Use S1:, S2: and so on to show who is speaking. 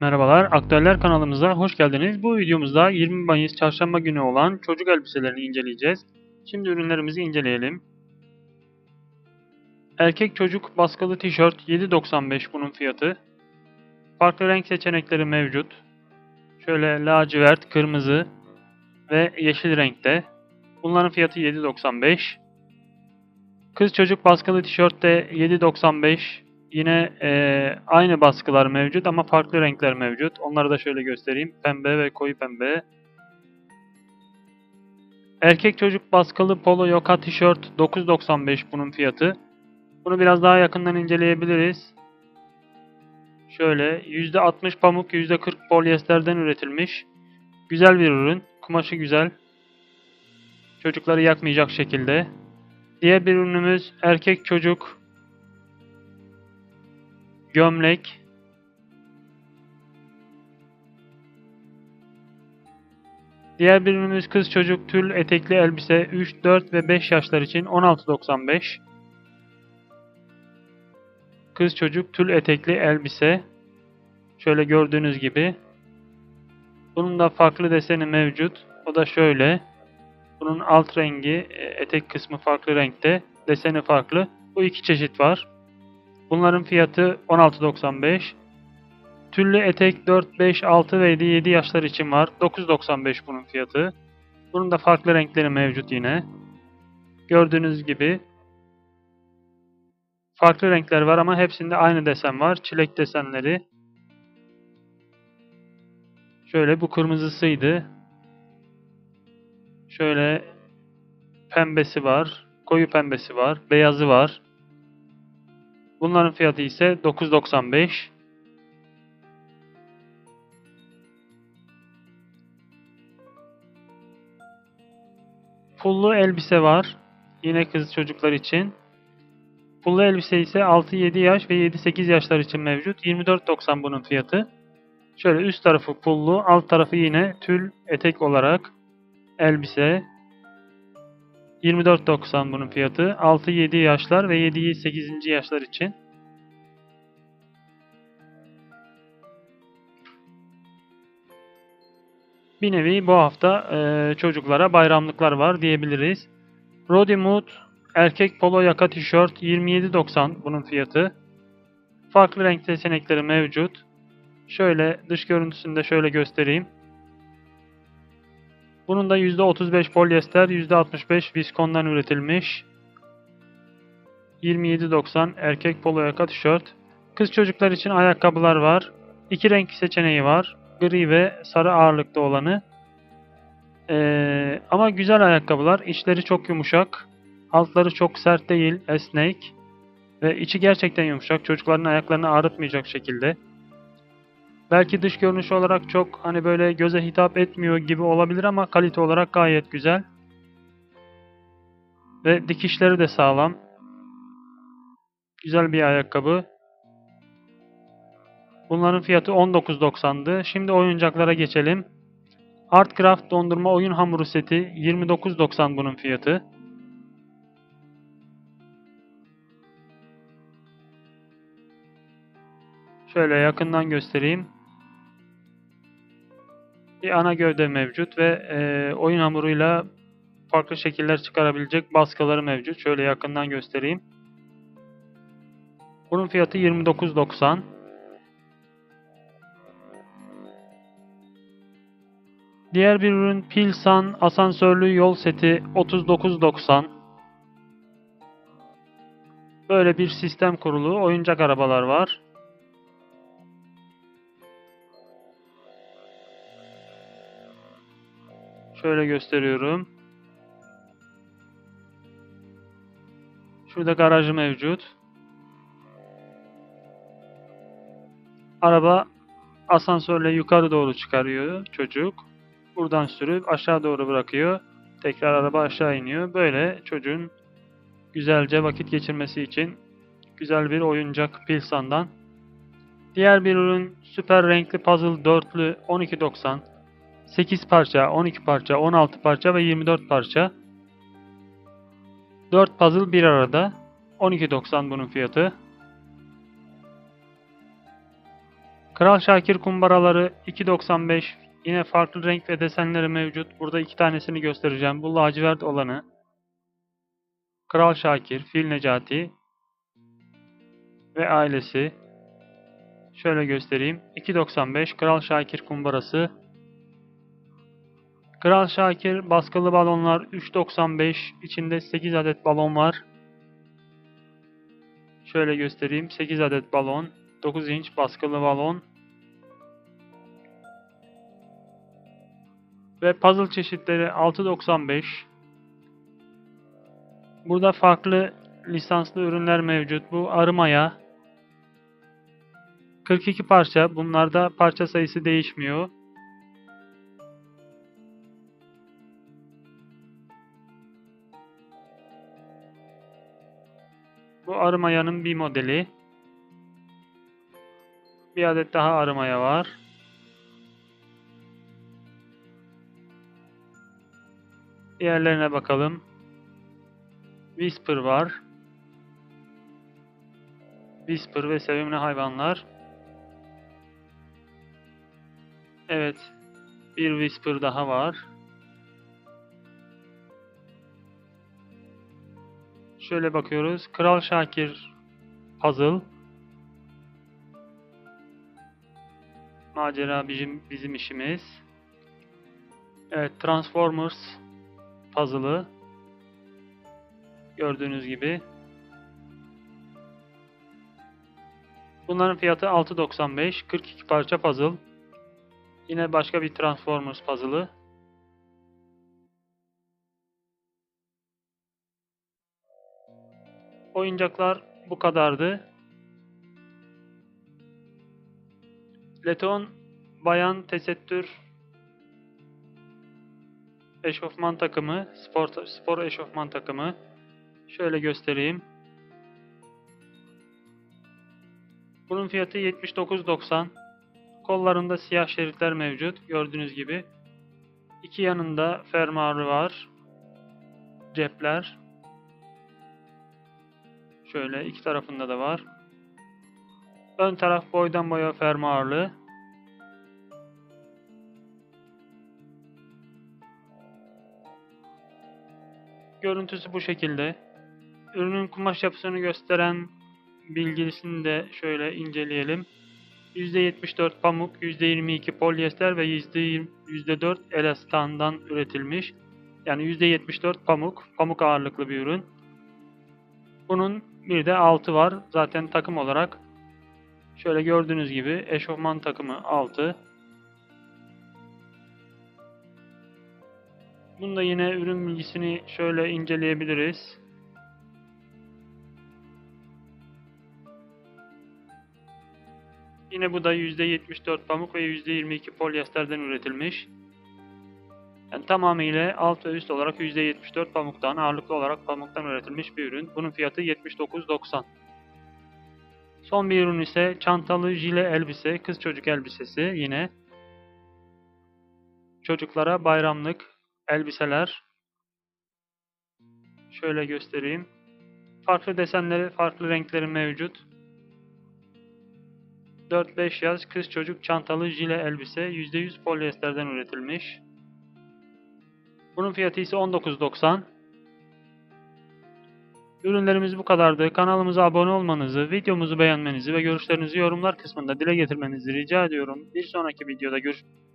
S1: Merhabalar, Aktüeller kanalımıza hoş geldiniz. Bu videomuzda 20 Mayıs çarşamba günü olan çocuk elbiselerini inceleyeceğiz. Şimdi ürünlerimizi inceleyelim. Erkek çocuk baskılı tişört 7.95 bunun fiyatı. Farklı renk seçenekleri mevcut. Şöyle lacivert, kırmızı ve yeşil renkte. Bunların fiyatı 7.95. Kız çocuk baskılı tişört de 7.95. Yine e, aynı baskılar mevcut ama farklı renkler mevcut. Onları da şöyle göstereyim. Pembe ve koyu pembe. Erkek çocuk baskılı polo yoka tişört 9.95 bunun fiyatı. Bunu biraz daha yakından inceleyebiliriz. Şöyle %60 pamuk %40 polyesterden üretilmiş. Güzel bir ürün. Kumaşı güzel. Çocukları yakmayacak şekilde. Diğer bir ürünümüz erkek çocuk gömlek, Diğer bir kız çocuk tül etekli elbise 3, 4 ve 5 yaşlar için 16.95. Kız çocuk tül etekli elbise. Şöyle gördüğünüz gibi. Bunun da farklı deseni mevcut. O da şöyle. Bunun alt rengi, e, etek kısmı farklı renkte. Deseni farklı. Bu iki çeşit var. Bunların fiyatı 16.95. Tüllü etek 4, 5, 6 ve 7 yaşlar için var. 9.95 bunun fiyatı. Bunun da farklı renkleri mevcut yine. Gördüğünüz gibi farklı renkler var ama hepsinde aynı desen var. Çilek desenleri. Şöyle bu kırmızısıydı. Şöyle pembesi var. Koyu pembesi var. Beyazı var. Bunların fiyatı ise 9.95. Pullu elbise var. Yine kız çocuklar için. Pullu elbise ise 6-7 yaş ve 7-8 yaşlar için mevcut. 24.90 bunun fiyatı. Şöyle üst tarafı pullu, alt tarafı yine tül etek olarak elbise. 24.90 bunun fiyatı. 6-7 yaşlar ve 7-8. yaşlar için. Bir nevi bu hafta e, çocuklara bayramlıklar var diyebiliriz. Rody Mood erkek polo yaka tişört 27.90 bunun fiyatı. Farklı renk seçenekleri mevcut. Şöyle dış görüntüsünde şöyle göstereyim. Bunun da %35 polyester, %65 viskondan üretilmiş. 27.90 erkek polo yaka tişört. Kız çocuklar için ayakkabılar var. İki renk seçeneği var. Gri ve sarı ağırlıkta olanı. Ee, ama güzel ayakkabılar. İçleri çok yumuşak. Altları çok sert değil, esnek. Ve içi gerçekten yumuşak. Çocukların ayaklarını ağrıtmayacak şekilde. Belki dış görünüş olarak çok hani böyle göze hitap etmiyor gibi olabilir ama kalite olarak gayet güzel. Ve dikişleri de sağlam. Güzel bir ayakkabı. Bunların fiyatı 19.90'dı. Şimdi oyuncaklara geçelim. Artcraft dondurma oyun hamuru seti 29.90 bunun fiyatı. Şöyle yakından göstereyim. Bir ana gövde mevcut ve e, oyun hamuruyla farklı şekiller çıkarabilecek baskıları mevcut. Şöyle yakından göstereyim. Bunun fiyatı 29.90. Diğer bir ürün Pilsan asansörlü yol seti 39.90. Böyle bir sistem kurulu oyuncak arabalar var. Şöyle gösteriyorum. Şurada garajı mevcut. Araba asansörle yukarı doğru çıkarıyor çocuk. Buradan sürüp aşağı doğru bırakıyor. Tekrar araba aşağı iniyor. Böyle çocuğun güzelce vakit geçirmesi için güzel bir oyuncak Pilsan'dan. Diğer bir ürün süper renkli puzzle dörtlü 12.90. 8 parça, 12 parça, 16 parça ve 24 parça. 4 puzzle bir arada. 12.90 bunun fiyatı. Kral Şakir kumbaraları 2.95 yine farklı renk ve desenleri mevcut. Burada iki tanesini göstereceğim. Bu lacivert olanı. Kral Şakir, Fil Necati ve ailesi. Şöyle göstereyim. 2.95 Kral Şakir kumbarası. Kral Şakir baskılı balonlar 3.95 içinde 8 adet balon var. Şöyle göstereyim. 8 adet balon. 9 inç baskılı balon. Ve puzzle çeşitleri 6.95. Burada farklı lisanslı ürünler mevcut. Bu arımaya 42 parça. Bunlarda parça sayısı değişmiyor. Bu arımayanın bir modeli. Bir adet daha arımaya var. Diğerlerine bakalım. Whisper var. Whisper ve sevimli hayvanlar. Evet. Bir Whisper daha var. Şöyle bakıyoruz. Kral Şakir Puzzle. Macera bizim, bizim işimiz. Evet, Transformers puzzle'ı. Gördüğünüz gibi. Bunların fiyatı 6.95. 42 parça puzzle. Yine başka bir Transformers puzzle'ı. Oyuncaklar bu kadardı. Leton bayan tesettür eşofman takımı, spor, spor eşofman takımı. Şöyle göstereyim. Bunun fiyatı 79.90. Kollarında siyah şeritler mevcut. Gördüğünüz gibi. İki yanında fermuarı var. Cepler. Şöyle iki tarafında da var. Ön taraf boydan boya fermuarlı. Görüntüsü bu şekilde. Ürünün kumaş yapısını gösteren bilgisini de şöyle inceleyelim. %74 pamuk, %22 polyester ve %4 elastandan üretilmiş. Yani %74 pamuk, pamuk ağırlıklı bir ürün. Bunun bir de altı var. Zaten takım olarak şöyle gördüğünüz gibi eşofman takımı altı. Bunda yine ürün bilgisini şöyle inceleyebiliriz. Yine bu da %74 pamuk ve %22 polyesterden üretilmiş. Yani tamamıyla alt ve üst olarak %74 pamuktan, ağırlıklı olarak pamuktan üretilmiş bir ürün. Bunun fiyatı 79.90. Son bir ürün ise çantalı jile elbise, kız çocuk elbisesi yine. Çocuklara bayramlık elbiseler. Şöyle göstereyim. Farklı desenleri, farklı renkleri mevcut. 4-5 yaz kız çocuk çantalı jile elbise %100 polyesterden üretilmiş. Bunun fiyatı ise 19.90. Ürünlerimiz bu kadardı. Kanalımıza abone olmanızı, videomuzu beğenmenizi ve görüşlerinizi yorumlar kısmında dile getirmenizi rica ediyorum. Bir sonraki videoda görüşmek